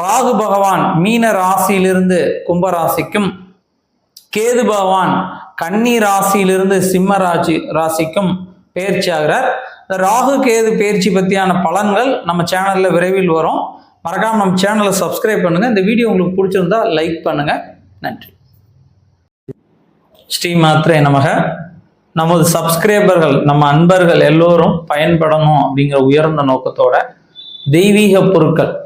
ராகு பகவான் மீன ராசியிலிருந்து கும்பராசிக்கும் கேது பகவான் கன்னி ராசியிலிருந்து சிம்ம ராசி ராசிக்கும் பயிற்சி ஆகிறார். இந்த ராகு கேது பயிற்சி பற்றியான பலன்கள் நம்ம சேனலில் விரைவில் வரும். மறக்காம நம்ம சேனலை சப்ஸ்கிரைப் பண்ணுங்கள் இந்த வீடியோ உங்களுக்கு பிடிச்சிருந்தா லைக் பண்ணுங்கள் நன்றி. ஸ்ரீ மாத்ரே நமக. நமது சப்ஸ்கிரைபர்கள் நம்ம அன்பர்கள் எல்லோரும் பயன்படணும் அப்படிங்கிற உயர்ந்த நோக்கத்தோட தெய்வீக பொருட்கள்